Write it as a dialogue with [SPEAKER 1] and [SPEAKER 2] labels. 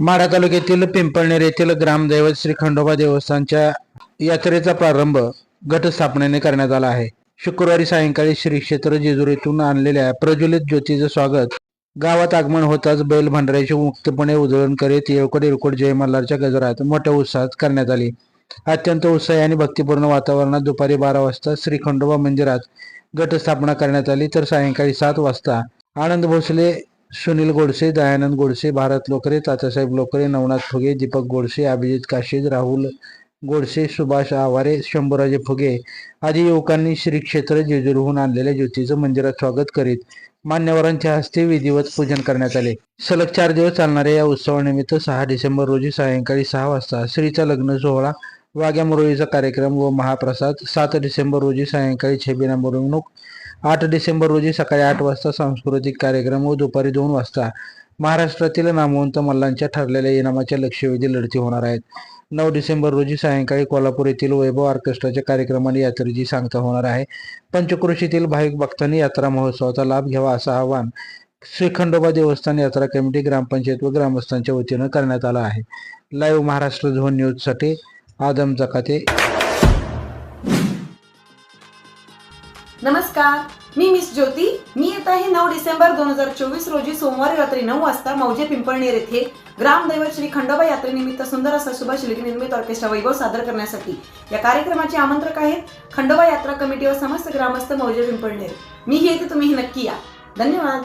[SPEAKER 1] माढा तालुक्यातील पिंपळनेर येथील ग्रामदैवत श्री खंडोबा देवस्थानच्या यात्रेचा प्रारंभ घटस्थापनेने करण्यात आला आहे. शुक्रवारी सायंकाळी श्री क्षेत्र जेजुरीतून आणलेल्या प्रज्वलित ज्योतीचं स्वागत. गावात आगमन होताच बैल भंडाऱ्याचे मुक्तपणे उधळण करीत येळकोट येळकोट जय मल्हारच्या गजरात मोठ्या उत्साहात करण्यात आली. अत्यंत उत्साही आणि भक्तिपूर्ण वातावरणात दुपारी बारा वाजता श्री खंडोबा मंदिरात गटस्थापना करण्यात आली. तर सायंकाळी सात वाजता आनंद भोसले सुनील गोडसे दयानंद गोडसे भारत लोकरे तात्यासाहेब लोकरे नवनाथ फुगे दीपक गोडसे अभिजित काशीद राहुल गोडसे सुभाष आवारे शंभूराजे फुगे आदी युवकांनी श्री क्षेत्र जेजुरीहून आणलेल्या ज्योतीचं मंदिरात स्वागत करीत मान्यवरांच्या हस्ते विधिवत पूजन करण्यात आले. सलग चार दिवस चालणाऱ्या या उत्सवानिमित्त सहा डिसेंबर रोजी सायंकाळी सहा वाजता श्रीचा लग्न सोहळा वाघ्या मुरळीचा कार्यक्रम व महाप्रसाद सात डिसेंबर रोजी सायंकाळी छबिना मिरवणूक आठ डिसेंबर रोजी सकाळी आठ वाजता सांस्कृतिक कार्यक्रम व दुपारी दोन वाजता महाराष्ट्रातील नामवंत मल्लांच्या ठरलेल्या इनामाच्या लक्षवेधी लढती होणार आहेत. नऊ डिसेंबर रोजी सायंकाळी कोल्हापूर येथील वैभव ऑर्केस्ट्राच्या कार्यक्रमाने यात्रेची सांगता होणार आहे. पंचक्रोशीतील भाविक भक्तांनी यात्रा महोत्सवाचा लाभ घ्यावा असं आवाहन श्री खंडोबा देवस्थान यात्रा कमिटी ग्रामपंचायत व ग्रामस्थांच्या वतीनं करण्यात आलं आहे. लाईव्ह महाराष्ट्र झोन न्यूजसाठी आदम जकाते.
[SPEAKER 2] नमस्कार मी मिस ज्योती. मी येत आहे नऊ डिसेंबर दोन हजार चोवीस रोजी सोमवारी रात्री नऊ वाजता मौजे पिंपळनेर येथे. ग्रामदैवत श्री खंडोबा यात्रेनिमित्त सुंदर असा शुभ शिल्पी निर्मित ऑर्केस्ट्रा वैभव सादर करण्यासाठी या कार्यक्रमाचे आमंत्रक आहेत खंडोबा यात्रा कमिटी व समस्त ग्रामस्थ मौजे पिंपळनेर. मी येते तुम्ही नक्की या. धन्यवाद.